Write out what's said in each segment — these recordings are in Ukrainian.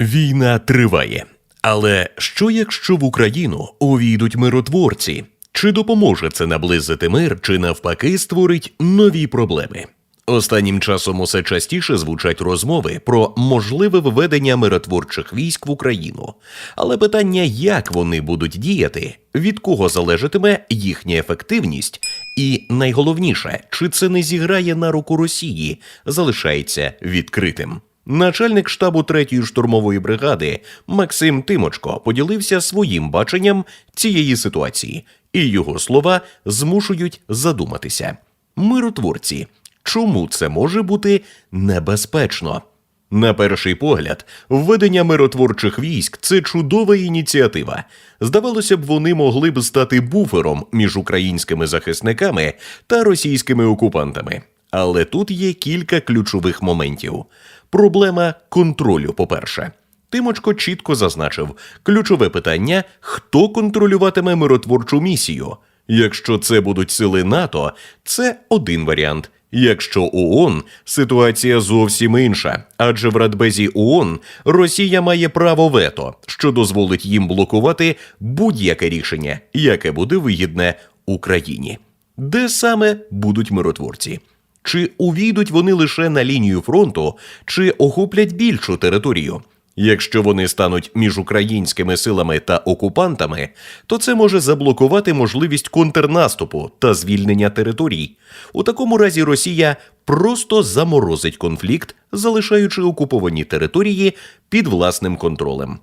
Війна триває. Але що якщо в Україну увійдуть миротворці? Чи допоможе це наблизити мир, чи навпаки створить нові проблеми? Останнім часом усе частіше звучать розмови про можливе введення миротворчих військ в Україну. Але питання, як вони будуть діяти, від кого залежатиме їхня ефективність, і найголовніше, чи це не зіграє на руку Росії, залишається відкритим. Начальник штабу 3-ї штурмової бригади Максим Тимочко поділився своїм баченням цієї ситуації, і його слова змушують задуматися. Миротворці, чому це може бути небезпечно? На перший погляд, введення миротворчих військ це чудова ініціатива. Здавалося б, вони могли б стати буфером між українськими захисниками та російськими окупантами. Але тут є кілька ключових моментів. Проблема контролю, по-перше. Тимочко чітко зазначив ключове питання: хто контролюватиме миротворчу місію. Якщо це будуть сили НАТО, це один варіант. Якщо ООН, ситуація зовсім інша, адже в Радбезі ООН Росія має право вето, що дозволить їм блокувати будь-яке рішення, яке буде вигідне Україні. Де саме будуть миротворці? Чи увійдуть вони лише на лінію фронту, чи охоплять більшу територію? Якщо вони стануть між українськими силами та окупантами, то це може заблокувати можливість контрнаступу та звільнення територій. У такому разі Росія просто заморозить конфлікт, залишаючи окуповані території під власним контролем.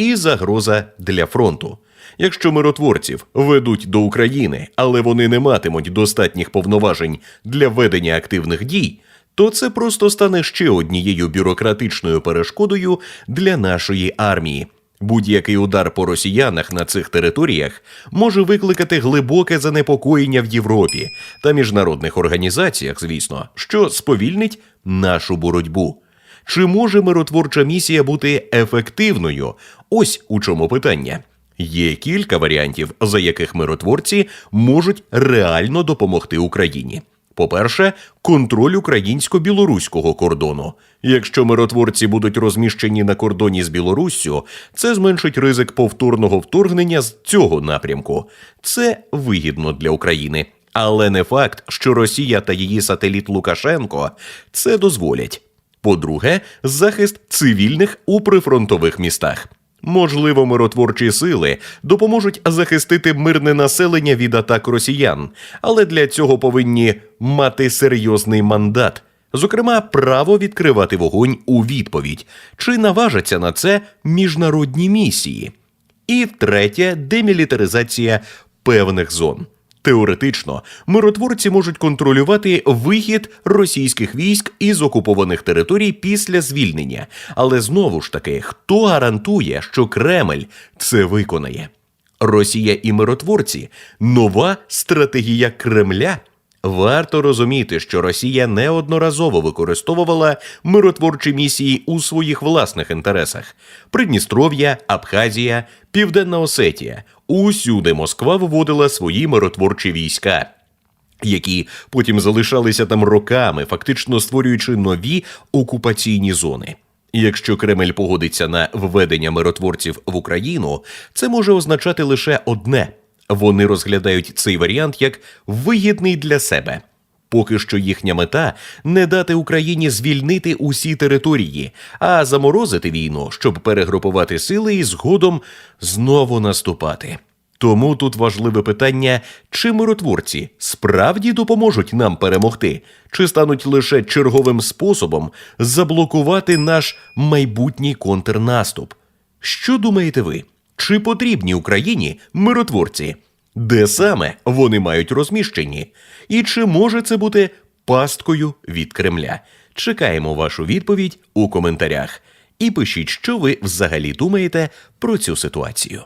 І загроза для фронту. Якщо миротворців ведуть до України, але вони не матимуть достатніх повноважень для ведення активних дій, то це просто стане ще однією бюрократичною перешкодою для нашої армії. Будь-який удар по росіянах на цих територіях може викликати глибоке занепокоєння в Європі та міжнародних організаціях, звісно, що сповільнить нашу боротьбу. Чи може миротворча місія бути ефективною? Ось у чому питання. Є кілька варіантів, за яких миротворці можуть реально допомогти Україні. По-перше, контроль українсько-білоруського кордону. Якщо миротворці будуть розміщені на кордоні з Білоруссю, це зменшить ризик повторного вторгнення з цього напрямку. Це вигідно для України. Але не факт, що Росія та її сателіт Лукашенко це дозволять. По-друге, захист цивільних у прифронтових містах. Можливо, миротворчі сили допоможуть захистити мирне населення від атак росіян, але для цього повинні мати серйозний мандат, зокрема, право відкривати вогонь у відповідь, чи наважаться на це міжнародні місії. І третє демілітаризація певних зон. Теоретично, миротворці можуть контролювати вихід російських військ із окупованих територій після звільнення. Але знову ж таки, хто гарантує, що Кремль це виконає? Росія і миротворці нова стратегія Кремля. Варто розуміти, що Росія неодноразово використовувала миротворчі місії у своїх власних інтересах: Придністров'я, Абхазія, Південна Осетія. Усюди Москва виводила свої миротворчі війська. Які потім залишалися там роками, фактично створюючи нові окупаційні зони. Якщо Кремль погодиться на введення миротворців в Україну, це може означати лише одне: вони розглядають цей варіант як вигідний для себе. Поки що їхня мета не дати Україні звільнити усі території, а заморозити війну, щоб перегрупувати сили і згодом знову наступати. Тому тут важливе питання, чи миротворці справді допоможуть нам перемогти, чи стануть лише черговим способом заблокувати наш майбутній контрнаступ. Що думаєте ви? Чи потрібні Україні миротворці? Де саме вони мають розміщені? І чи може це бути пасткою від Кремля? Чекаємо вашу відповідь у коментарях. І пишіть, що ви взагалі думаєте про цю ситуацію.